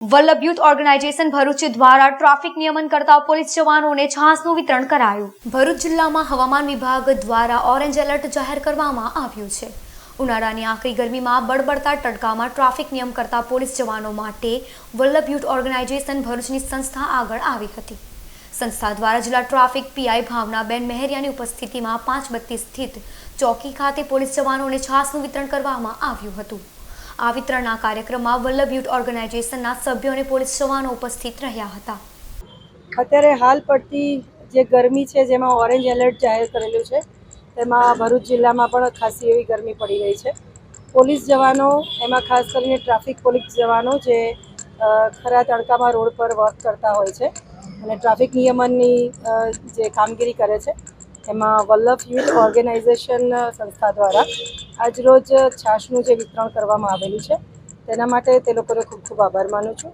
Vallabh youth organisation Bharuch દ્વારા traffic નિયમન કરતા પોલીસ જવાનોને છાસનું વિતરણ કરાયું. ભરૂચ જિલ્લામાં હવામાન વિભાગ દ્વારા ઓરેન્જ એલર્ટ જાહેર કરવામાં આવ્યું છે. ઉનાળાની આકરી ગરમીમાં બળબડતા તડકામાં ટ્રાફિક નિયમ કરતા પોલીસ જવાનો માટે વલ્લભ યુથ ઓર્ગેનાઇઝેશન ભરૂચની સંસ્થા આગળ આવી હતી. સંસ્થા દ્વારા જિલ્લા ટ્રાફિક પીઆઈ ભાવનાબેન મહેરિયાની ઉપસ્થિતિમાં પાંચ બત્તી સ્થિત ચોકી ખાતે પોલીસ જવાનોને છાસનું વિતરણ કરવામાં આવ્યું હતું. આ વિતરણના કાર્યક્રમમાં વલ્લભ યુથ ઓર્ગેનાઇઝેશનના સભ્યો અને પોલીસ જવાનો ઉપસ્થિત રહ્યા હતા. અત્યારે હાલ પડતી જે ગરમી છે, જેમાં ઓરેન્જ એલર્ટ જાહેર કરેલું છે, તેમાં ભરૂચ જિલ્લામાં પણ ખાસી એવી ગરમી પડી રહી છે. પોલીસ જવાનો, એમાં ખાસ કરીને ટ્રાફિક પોલીસ જવાનો જે ખરા તડકામાં રોડ પર વર્ક કરતા હોય છે અને ટ્રાફિક નિયમનની જે કામગીરી કરે છે એમાં વલ્લભ યુથ ઓર્ગેનાઇઝેશન સંસ્થા દ્વારા આજરોજ છાશનું જે વિતરણ કરવામાં આવેલું છે, તેના માટે તે લોકોને ખૂબ ખૂબ આભાર માનું છું.